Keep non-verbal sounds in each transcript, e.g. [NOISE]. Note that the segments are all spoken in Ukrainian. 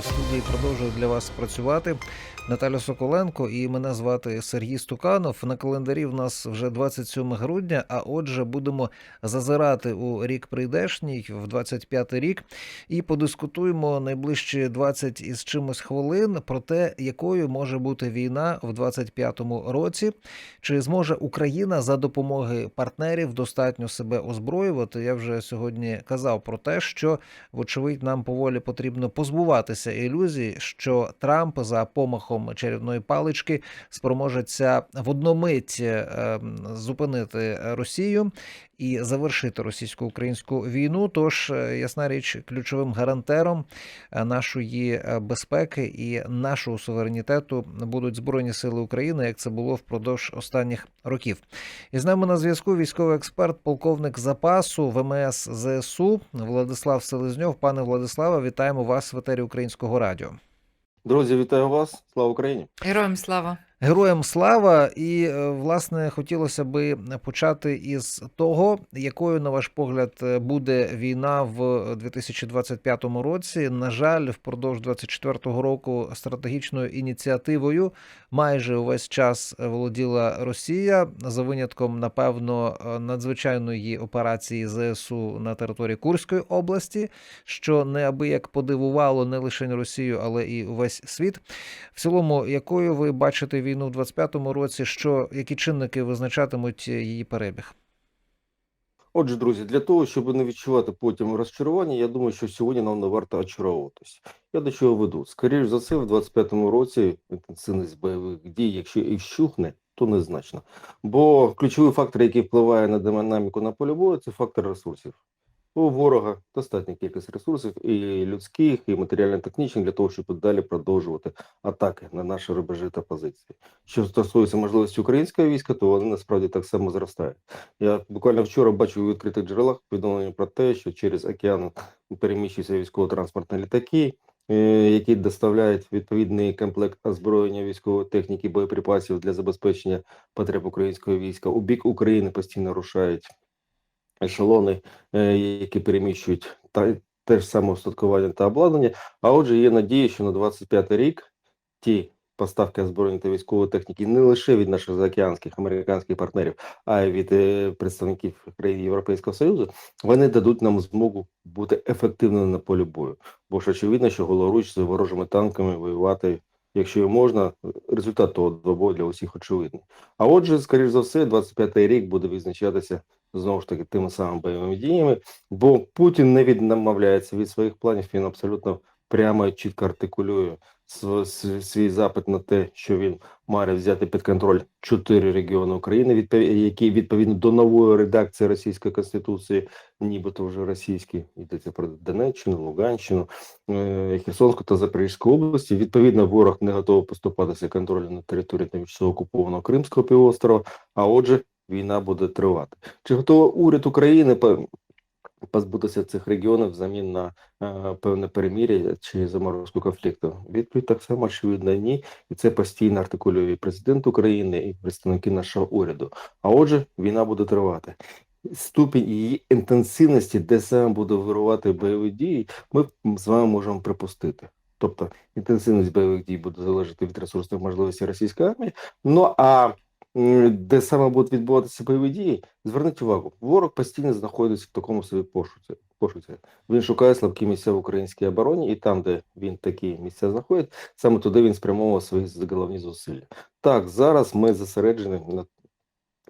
Студії продовжую для вас працювати Наталя Соколенко і мене звати Сергій Стуканов. На календарі в нас вже 27 грудня. А отже, будемо зазирати у рік прийдешній, в 25 рік, і подискутуємо найближчі 20 із чимось хвилин про те, якою може бути війна в 25-му році. Чи зможе Україна за допомоги партнерів достатньо себе озброювати? Я вже сьогодні казав про те, що вочевидь нам поволі потрібно позбуватися ілюзій, що Трамп за помахом чарівної палички спроможеться в одномить е, зупинити Росію і завершити російсько-українську війну. Тож, е, ясна річ, ключовим гарантером е, нашої е, безпеки і нашого суверенітету будуть збройні сили України, як це було впродовж останніх років. І з нами на зв'язку військовий експерт, полковник запасу ВМС ЗСУ Владислав Селезньов. Пане Владиславе, вітаємо вас в етері Українського радіо. Друзі, вітаю вас! Слава Україні! Героям слава! Героям слава, і е, власне хотілося би почати із того, якою, на ваш погляд, е, буде війна в 2025 році. На жаль, впродовж 24-го року стратегічною ініціативою майже увесь час володіла Росія за винятком, напевно, е, надзвичайної операції ЗСУ на території Курської області, що неабияк подивувало не лише Росію, але і увесь світ. В цілому, якою ви бачите війну в 25-му році, що які чинники визначатимуть її перебіг? Отже, друзі, для того, щоб не відчувати потім розчарування, я думаю, що сьогодні нам не варто очаровуватись. Я до чого веду. Скоріше за все, в 25-му році інтенсивність бойових дій, якщо і вщухне, то незначно. Бо ключовий фактор, який впливає на динаміку на полі бою, це фактор ресурсів. У ворога достатня кількість ресурсів і людських, і матеріально-технічних для того, щоб далі продовжувати атаки на наші рубежі та позиції. Що стосується можливості українського війська, то вони насправді так само зростають. Я буквально вчора бачив у відкритих джерелах повідомлення про те, що через океан переміщуються військово-транспортні літаки, е, які доставляють відповідний комплект озброєння військової техніки, боєприпасів для забезпечення потреб українського війська. У бік України постійно рушають ешелони, е, які переміщують та те ж саме устаткування та обладнання. А отже, є надія, що на 25 рік ті поставки озброєння та військової техніки не лише від наших заокеанських американських партнерів, а й від е, представників країн Європейського Союзу, вони дадуть нам змогу бути ефективними на полі бою. Бо ж очевидно, що голоруч з ворожими танками воювати. Якщо і можна, результат того двобою для усіх очевидний. А отже, скоріш за все, 25-й рік буде визначатися знову ж таки тими самими бойовими діями, бо Путін не відмовляється від своїх планів. Він абсолютно прямо чітко артикулює свій запит на те, що він має взяти під контроль чотири регіони України, які відповідно до нової редакції російської конституції, нібито вже російські, йдеться про Донеччину, Луганщину, е, Херсонську та Запорізьку області. Відповідно, ворог не готовий поступатися контролю на території тимчасово окупованого Кримського півострова. А отже, війна буде тривати. Чи готовий уряд України позбутися цих регіонів взамін на е, певне перемір'я чи заморозку конфлікту? Відповідь так само очевидно ні, і це постійно артикулює президент України і представники нашого уряду. А отже, війна буде тривати. Ступінь її інтенсивності, де саме буде вирувати бойові дії, ми з вами можемо припустити. Тобто інтенсивність бойових дій буде залежати від ресурсних можливостей російської армії. Ну а де саме будуть відбуватися бойові дії, зверніть увагу, ворог постійно знаходиться в такому собі пошуці. пошуці. Він шукає слабкі місця в українській обороні, і там, де він такі місця знаходить, саме туди він спрямовував свої головні зусилля. Так, зараз ми зосереджені на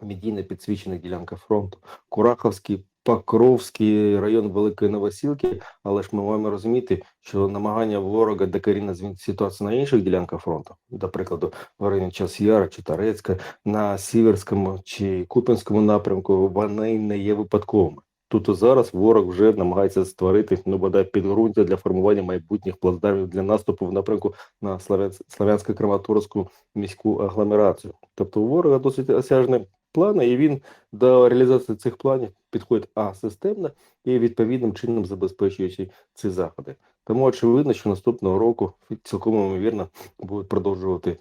медійно підсвічених ділянках фронту. Кураховський, Покровський район Великої Новосілки, але ж ми маємо розуміти, що намагання ворога докорінно змінити ситуацію на інших ділянках фронту, до прикладу, в районі Часяра чи Тарецька, на Сіверському чи Купінському напрямку, вони не є випадковими. Тут і зараз ворог вже намагається створити ну бодай підґрунтя для формування майбутніх плацдармів для наступу в напрямку на Славянськ- Славянсько-Краматорську міську агломерацію. Тобто у ворога досить осяжні плани, і він до реалізації цих планів підходить а системно і відповідним чином забезпечуючи ці заходи. Тому очевидно, що наступного року цілком ймовірно будуть продовжувати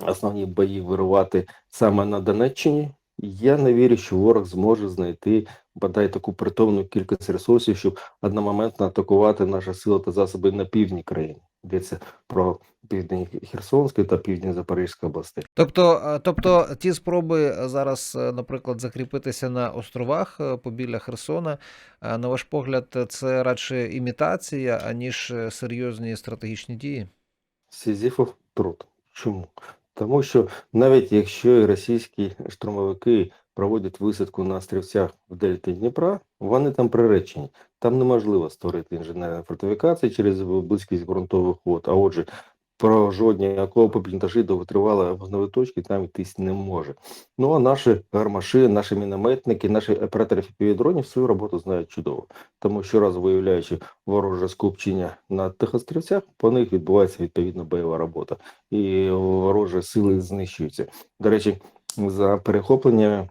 основні бої вирувати саме на Донеччині. Я не вірю, що ворог зможе знайти бодай таку притомну кількість ресурсів, щоб одномоментно атакувати наші сили та засоби на півдні країни. Йдеться про південь Херсонської та південь Запорізької області. Тобто, е, тобто ті спроби зараз, е, наприклад, закріпитися на островах е, побіля Херсона, е, на ваш погляд, це радше імітація, аніж е, серйозні стратегічні дії? Сізіфов труд. Чому? Тому що навіть якщо і російські штурмовики проводять висадку на острівцях в дельті Дніпра, вони там приречені. Там неможливо створити інженерні фортифікації через близькість ґрунтових вод, а отже, про жодні окопи, бліндажі до витривалої вогневої точки там йтись не може. Ну а наші гармаші, наші мінометники, наші оператори FPV-дронів свою роботу знають чудово. Тому щоразу виявляючи вороже скупчення на тих острівцях, по них відбувається відповідно бойова робота, і ворожі сили знищуються. До речі, за перехопленнями.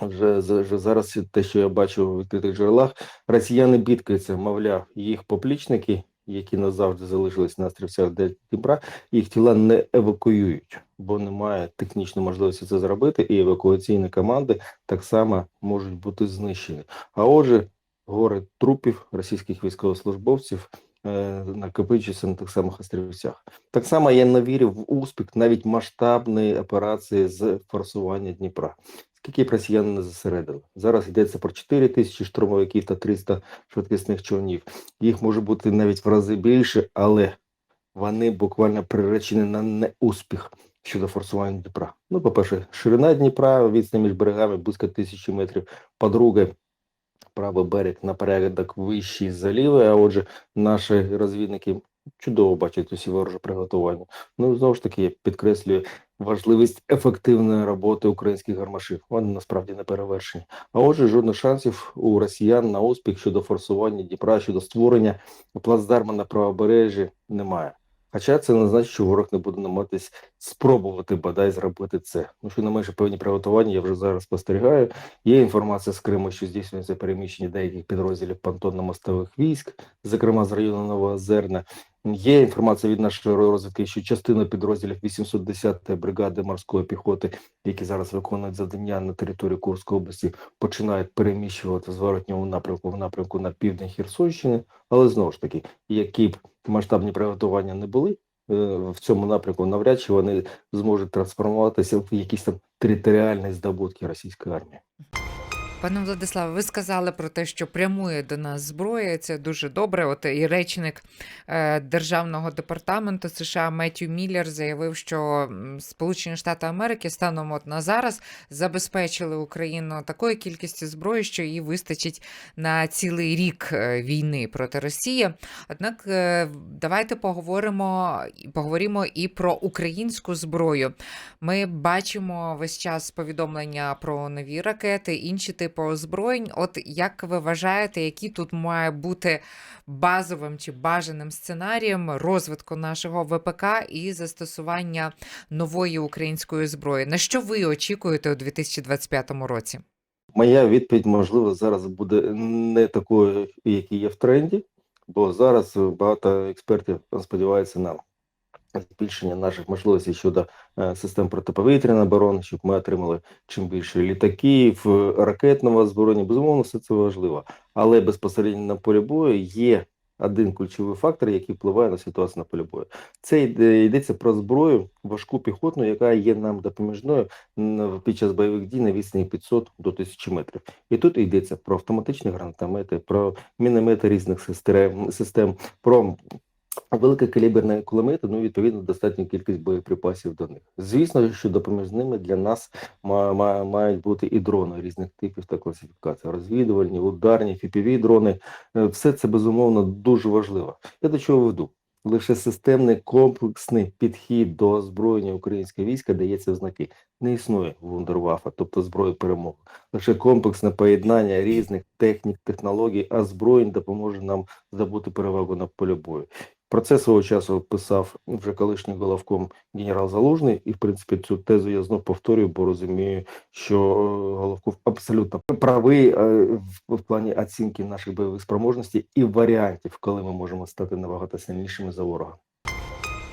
Вже, вже зараз те, що я бачу в відкритих джерелах, росіяни бідкаються, мовляв, їх поплічники, які назавжди залишились на острівцях Дніпра, їх тіла не евакуюють, бо немає технічної можливості це зробити, і евакуаційні команди так само можуть бути знищені. А отже, гори трупів російських військовослужбовців е, накопичуються на тих самих острівцях. Так само я не вірю в успіх навіть масштабної операції з форсування Дніпра. Б росіяни не зосередили? Зараз йдеться про 4 тисячі штурмовиків та 300 швидкісних човнів. Їх може бути навіть в рази більше, але вони буквально приречені на неуспіх щодо форсування Дніпра. Ну, по-перше, ширина Дніпра, відстань між берегами близько тисячі метрів. По-друге, правий берег на порядок вищий заліви, а отже, наші розвідники чудово бачать усі ворожі приготування. Ну, знову ж таки, я підкреслюю важливість ефективної роботи українських гармашів. Вони насправді не перевершені. А отже, жодних шансів у росіян на успіх щодо форсування Дніпра, щодо створення плацдарма на правобережжі немає. Хоча це не значить, що ворог не буде намагатись спробувати бодай зробити це. Ну, що не менше певні приготування я вже зараз спостерігаю. Є інформація з Криму, що здійснюється переміщення деяких підрозділів понтонно-мостових військ, зокрема з району Новоозерна. Є інформація від нашої розвідки, що частина підрозділів 810-ї бригади морської піхоти, які зараз виконують завдання на території Курської області, починають переміщувати в зворотньому напрямку в напрямку на південь Херсонщини. Але знову ж таки, які б масштабні приготування не були е, в цьому напрямку, навряд чи вони зможуть трансформуватися в якісь там територіальні здобутки російської армії. Пане Владиславе, ви сказали про те, що прямує до нас зброя. Це дуже добре. От і речник е, Державного департаменту США Меттю Міллер заявив, що Сполучені Штати Америки станом от на зараз забезпечили Україну такою кількістю зброї, що їй вистачить на цілий рік е, війни проти Росії. Однак е, давайте поговоримо поговоримо і про українську зброю. Ми бачимо весь час повідомлення про нові ракети, інші типи озброєнь. От як ви вважаєте, які тут має бути базовим чи бажаним сценарієм розвитку нашого ВПК і застосування нової української зброї? На що ви очікуєте у 2025 році? Моя відповідь, можливо, зараз буде не такою, які є в тренді, бо зараз багато експертів сподіваються на збільшення наших можливостей щодо е, систем протиповітряної оборони, щоб ми отримали чим більше літаків, е, ракетного озброєння. Безумовно, все це важливо. Але безпосередньо на полі бою є один ключовий фактор, який впливає на ситуацію на полі бою. Це йде- йдеться про зброю важку піхотну, яка є нам допоміжною під час бойових дій на відстані 500 до 1000 метрів. І тут йдеться про автоматичні гранатомети, про міномети різних систем про великокаліберні кулемети, ну відповідно достатню кількість боєприпасів до них. Звісно, що допоміжними для нас ма- ма- мають бути і дрони різних типів та класифікацій, розвідувальні, ударні, fpv дрони. Е, Все це безумовно дуже важливо. Я до чого веду? Лише системний комплексний підхід до озброєння українського війська дається в. Не існує вундервафа, тобто зброї перемоги. Лише комплексне поєднання різних технік, технологій, озброєнь допоможе нам здобути перевагу на полі бою. Про це свого часу писав вже колишній головком генерал Залужний, і в принципі цю тезу я знов повторюю, бо розумію, що е, Головков абсолютно правий е, в, в плані оцінки наших бойових спроможностей і варіантів, коли ми можемо стати набагато сильнішими за ворога.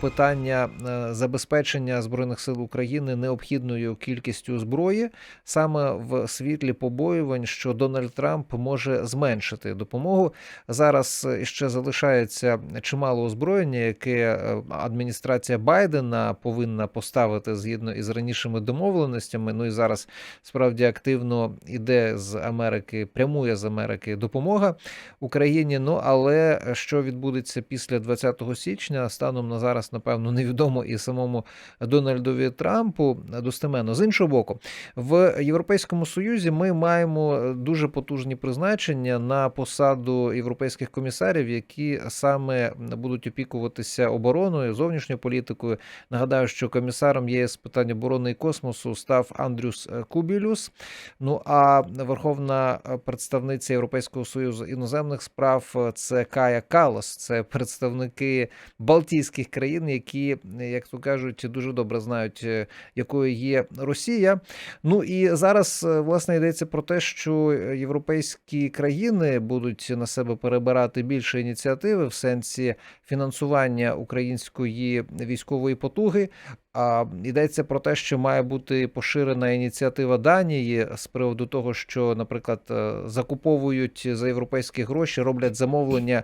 Питання е, забезпечення збройних сил України необхідною кількістю зброї саме в світлі побоювань, що Дональд Трамп може зменшити допомогу. Зараз е, ще залишається чимало озброєння, яке е, адміністрація Байдена повинна поставити згідно із ранішими домовленостями. Ну і зараз справді активно іде з Америки, прямує з Америки допомога Україні. Ну але що відбудеться після 20 січня, станом на зараз, напевно, невідомо і самому Дональдові Трампу достеменно. З іншого боку, в Європейському Союзі ми маємо дуже потужні призначення на посаду європейських комісарів, які саме будуть опікуватися обороною, зовнішньою політикою. Нагадаю, що комісаром ЄС питань оборони і космосу став Андрюс Кубілюс. Ну а верховна представниця Європейського союзу іноземних справ це Кая Калас. Це представники Балтійських країн, які, як то кажуть, дуже добре знають, е, якою є Росія. Ну і зараз е, власне йдеться про те, що європейські країни будуть на себе перебирати більше ініціативи в сенсі фінансування української військової потуги. А йдеться про те, що має бути поширена ініціатива Данії з приводу того, що, наприклад, е, закуповують за європейські гроші, роблять замовлення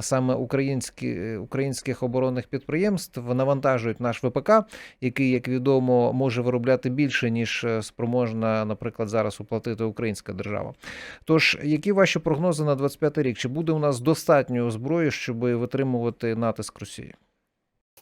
саме українські, е, українських оборонних підприємств, навантажують наш ВПК, який, як відомо, може виробляти більше ніж е, спроможна, наприклад, зараз уплатити українська держава. Тож, які ваші прогнози на 25 рік? Чи буде у нас достатньо зброї, щоб витримувати натиск Росії?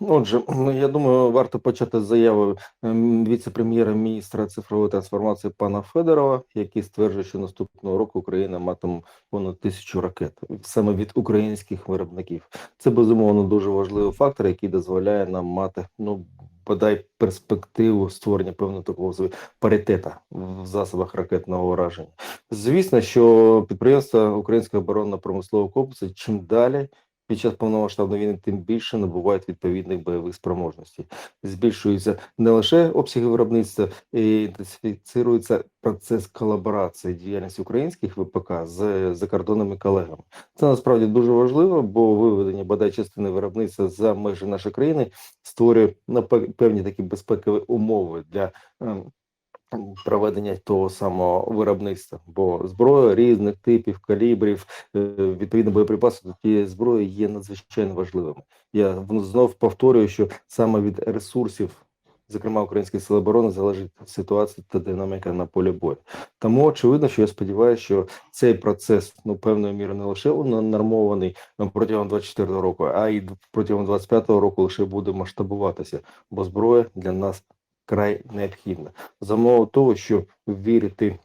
Отже, ну, я думаю, варто почати з заяви ем, віце-прем'єра-міністра цифрової трансформації пана Федорова, який стверджує, що наступного року Україна матиме понад тисячу ракет саме від українських виробників. Це безумовно дуже важливий фактор, який дозволяє нам мати ну бодай перспективу створення певного такого паритета в засобах ракетного ураження. Звісно, що підприємства українського оборонно-промислового комплексу чим далі. Під час повномасштабної війни тим більше набувають відповідних бойових спроможностей. Збільшуються не лише обсяги виробництва, і інтенсифіцирується процес колаборації діяльності українських ВПК з закордонними колегами. Це насправді дуже важливо, бо виведення бодай частини виробництва за межі нашої країни створює на певні такі безпекові умови для. Проведення того самого виробництва, бо зброя різних типів, калібрів, е, відповідно боєприпаси до тієї зброї є надзвичайно важливими. Я знов повторюю, що саме від ресурсів, зокрема українських сил оборони, залежить ситуація та динаміка на полі бою. Тому очевидно, що я сподіваюся, що цей процес ну певною мірою не лише нормований протягом 24 року, а й протягом 25 року лише буде масштабуватися, бо зброя для нас край необхідна. За того, що вірити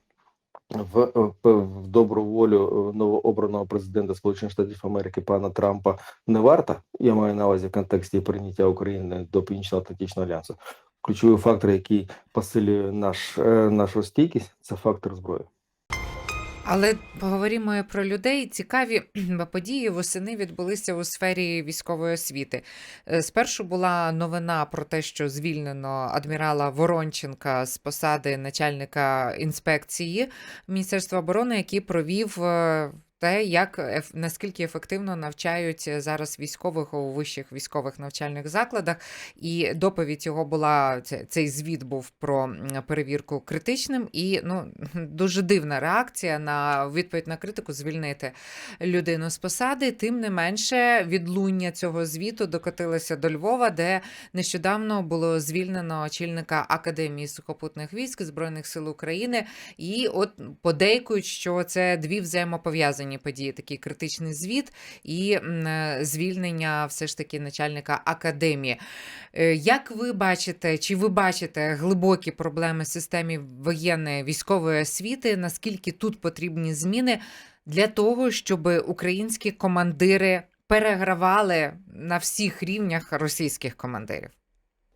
в, в, в добру волю новообраного президента Сполучених Штатів Америки пана Трампа не варто. Я маю на увазі в контексті прийняття України до Північно-Атлантичного альянсу. Ключовий фактор, який посилює наш, е, нашу стійкість, це фактор зброї. Але поговоримо про людей. Цікаві [CLEARS THROAT] події восени відбулися у сфері військової освіти. Е, Спершу була новина про те, що звільнено адмірала Воронченка з посади начальника інспекції Міністерства оборони, який провів. Е, Те, як наскільки ефективно навчають зараз військових у вищих військових навчальних закладах, і доповідь його була цей звіт був про перевірку критичним, і ну [LAUGHS] дуже дивна реакція на відповідь на критику звільнити людину з посади. Тим не менше, відлуння цього звіту докотилося до Львова, де нещодавно було звільнено очільника Академії сухопутних військ Збройних сил України. І от подейкують, що це дві взаємопов'язані події: такий критичний звіт і е, звільнення все ж таки начальника академії. Е, Як ви бачите, чи ви бачите глибокі проблеми в системі воєнної військової освіти? Наскільки тут потрібні зміни для того, щоб українські командири перегравали на всіх рівнях російських командирів?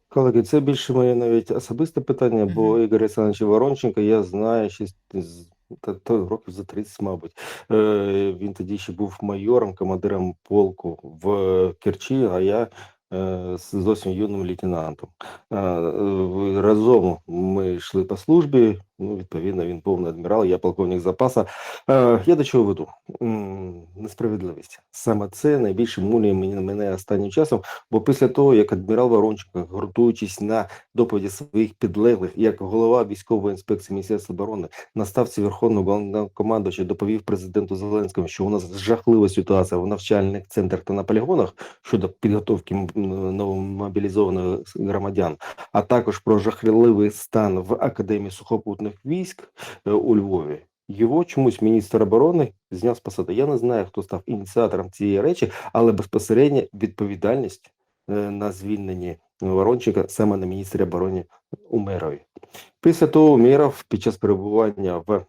Колеги, це більше моє навіть особисте питання, бо Мгм. Ігор Олександровича Воронченка я знаю ще з- з та, то років за 30, мабуть. Е, він тоді ще був майором, командиром полку в Керчі, а я е, зовсім юним лейтенантом. Е, е, разом ми йшли по службі, Ну, відповідно, він повний адмірал, я полковник запаса. Е, я до чого веду? Несправедливість. Саме це найбільше мулює мене останнім часом, бо після того, як адмірал Воронченко, гуртуючись на доповіді своїх підлеглих, як голова військової інспекції Міністерства оборони, на ставці Верховного Головнокомандувача доповів президенту Зеленському, що у нас жахлива ситуація в навчальних центрах та на полігонах щодо підготовки новомобілізованих громадян, а також про жахливий стан в Академії сухопутних військ е, у Львові. Його чомусь міністр оборони зняв з посади. Я не знаю, хто став ініціатором цієї речі, але безпосередньо відповідальність е, на звільненні Ворончика саме на міністрі оборони Умерові. Після того Умеров під час перебування в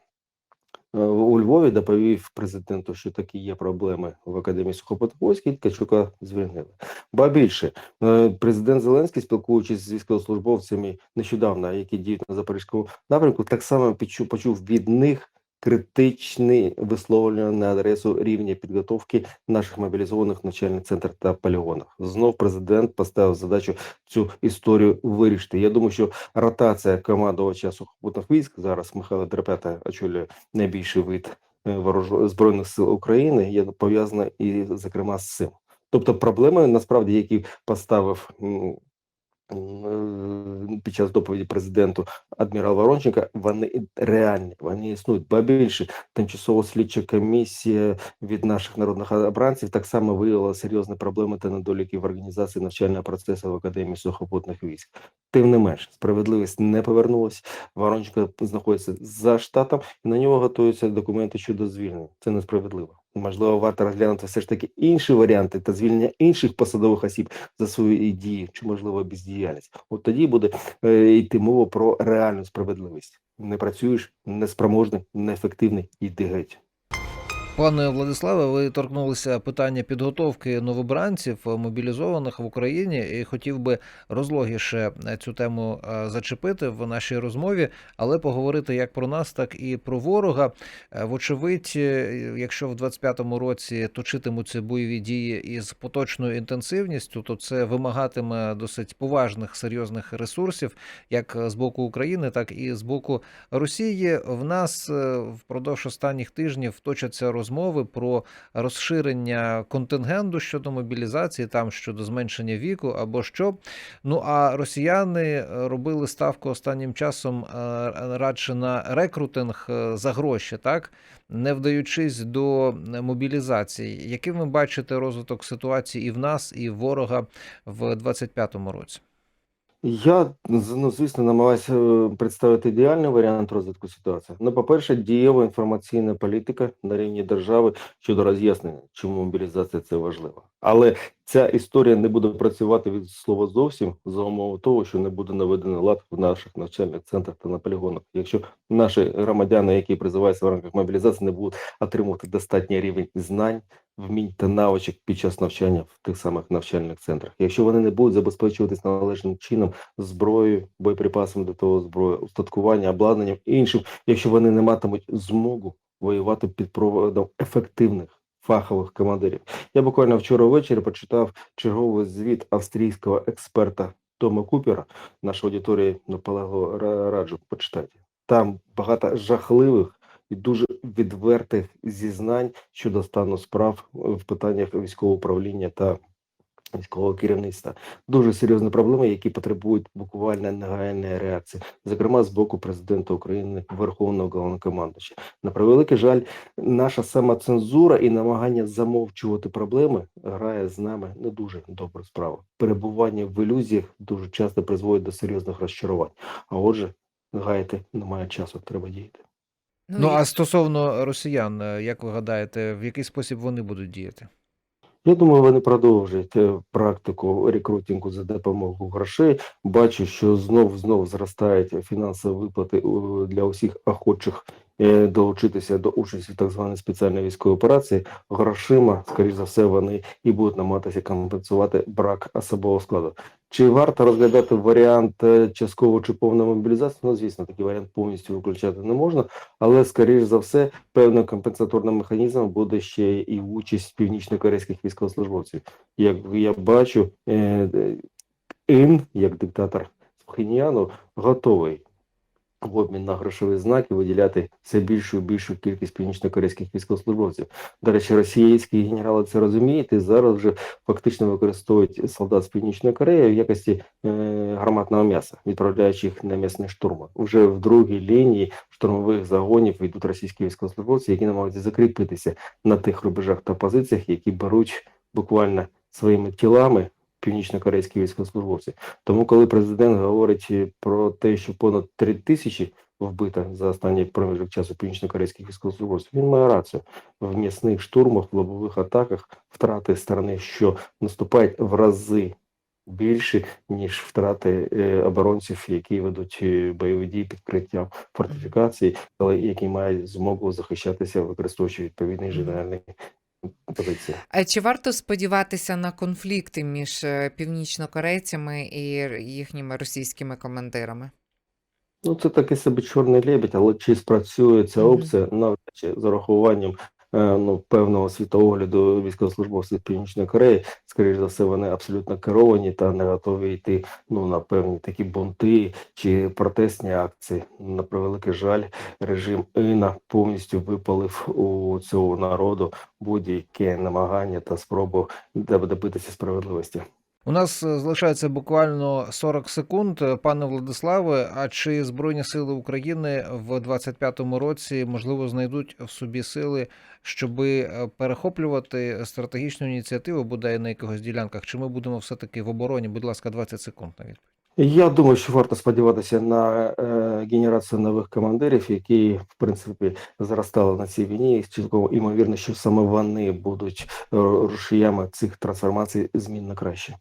у Львові доповів президенту, що такі є проблеми в Академії сухопутних військ, Ткачука звільнили. Ба більше, е, президент Зеленський, спілкуючись з військовослужбовцями нещодавно, які діють на Запорізькому напрямку, так само почув від них критичні висловлення на адресу рівня підготовки наших мобілізованих навчальних центрів та полігонах. Знов президент поставив задачу цю історію вирішити. Я думаю, що ротація командувача сухопутних військ зараз Михайло Дрепета очолює найбільший вид е, збройних сил України, є пов'язана і зокрема з цим. Тобто проблеми насправді, які поставив під час доповіді президенту адмірал Воронченка, вони реальні, вони існують. Ба більше тимчасова слідча комісія від наших народних обранців так само виявила серйозні проблеми та недоліки в організації навчального процесу в Академії сухопутних військ. Тим не менш, справедливість не повернулась. Воронченко знаходиться за штатом, і на нього готуються документи щодо звільнення. Це несправедливо. Можливо, варто розглянути все ж таки інші варіанти та звільнення інших посадових осіб за свої дії чи можливо бездіяльність. От тоді буде е, йти мова про реальну справедливість. Не працюєш, неспроможний, неефективний, йди геть. Пане Владиславе, ви торкнулися питання підготовки новобранців е, мобілізованих в Україні, і хотів би розлогіше е, цю тему е, зачепити в нашій розмові, але поговорити як про нас, так і про ворога. Вочевидь, якщо в 25-му році точитимуться бойові дії із поточною інтенсивністю, то це вимагатиме досить поважних серйозних ресурсів, як з боку України, так і з боку Росії. В нас впродовж останніх тижнів точаться розмови про розширення контингенту щодо мобілізації, там щодо зменшення віку або що. Ну а росіяни е, робили ставку останнім часом е, радше на рекрутинг е, за гроші, так не вдаючись до мобілізації. Яким ви бачите розвиток ситуації і в нас, і в ворога в 25-му році? Я ну, звісно намагаюся е, представити ідеальний варіант розвитку ситуації. Ну, по-перше, дієва інформаційна політика на рівні держави щодо роз'яснення, чому мобілізація це важливо. Але ця історія не буде працювати від слова зовсім за умови того, що не буде наведено лад в наших навчальних центрах та на полігонах. Якщо наші громадяни, які призиваються в рамках мобілізації, не будуть отримувати достатній рівень знань, вмінь та навичок під час навчання в тих самих навчальних центрах. Якщо вони не будуть забезпечуватись належним чином зброєю, боєприпасами до того зброї, устаткування, обладнанням іншим, якщо вони не матимуть змогу воювати під проводом ефективних фахових командирів. Я буквально вчора ввечері почитав черговий звіт австрійського експерта Тома Купера. Наша аудиторія наполегло ра- раджу почитати. Там багато жахливих і дуже відвертих зізнань щодо стану справ в питаннях військового управління та військового керівництва. Дуже серйозні проблеми, які потребують буквально негайної реакції, зокрема з боку президента України, Верховного Головнокомандувача. На превеликий жаль, наша самоцензура і намагання замовчувати проблеми грає з нами не дуже добру справу. Перебування в ілюзіях дуже часто призводить до серйозних розчарувань. А отже, гаяти немає часу, треба діяти. Ну і- а стосовно росіян, е, як ви гадаєте, в який спосіб вони будуть діяти? Я думаю, вони продовжують е, практику рекрутингу за допомогою грошей. Бачу, що знов знов зростають фінансові виплати у- для усіх охочих е, долучитися до участі в так званій спеціальній військовій операції. Грошима, скоріш за все, вони і будуть намагатися компенсувати брак особового складу. Чи варто розглядати варіант е, частково чи повної мобілізації? Ну, звісно, такий варіант повністю виключати не можна, але скоріш за все, певним компенсаторним механізмом буде ще і участь північно-корейських військовослужбовців. Як я бачу, е, е, Ін, як диктатор Пхеньяну, готовий в обмін на грошові знаки виділяти все більшу і більшу кількість північно-корейських військовослужбовців. До речі, російські генерали це розуміють і зараз вже фактично використовують солдат з Північної Кореї в якості е, гарматного м'яса, відправляючи їх на м'ясні штурми. Вже в другій лінії штурмових загонів йдуть російські військовослужбовці, які намагаються закріпитися на тих рубежах та позиціях, які беруть буквально своїми тілами північно-корейські військовослужбовці. Тому, коли президент говорить е, про те, що понад 3 тисячі вбито за останній проміжок часу північно-корейських військовослужбовців, він має рацію в м'ясних штурмах, в лобових атаках втрати сторони, що наступають в рази більші, ніж втрати е, оборонців, які ведуть е, бойові дії під прикриттям фортифікацій, але які мають змогу захищатися, використовуючи відповідний інженерний позиції. А чи варто сподіватися на конфлікти між е, північнокорейцями і їхніми російськими командирами? Ну, це такий собі чорний лебідь, але чи спрацює ця опція навряд чи з урахуванням ну, певного світогляду військовослужбовців Північної Кореї, скоріш за все, вони абсолютно керовані та не готові йти ну, на певні такі бунти чи протестні акції. На превеликий жаль, режим Іна повністю випалив у цього народу будь-яке намагання та спробу добитися справедливості. У нас е, залишається буквально 40 секунд. Е, Пане Владиславе, а чи Збройні сили України в 25-му році можливо знайдуть в собі сили, щоби е, перехоплювати стратегічну ініціативу, бодай на якихось ділянках? Чи ми будемо все таки в обороні? Будь ласка, 20 секунд на відповідь. Я думаю, що варто сподіватися на генерацію нових командирів, які в принципі зростали на цій війні. Цілком імовірно, що саме вони будуть рушіями цих трансформацій змін на краще.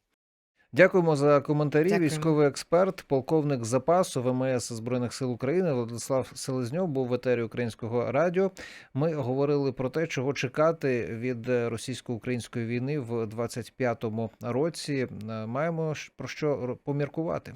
Дякуємо за коментарі. Дякуємо. Військовий експерт, полковник запасу ВМС Збройних сил України Владислав Селезньов був в етері українського радіо. Ми говорили про те, чого чекати від російсько-української війни в 25-му році. Е, Маємо про що поміркувати.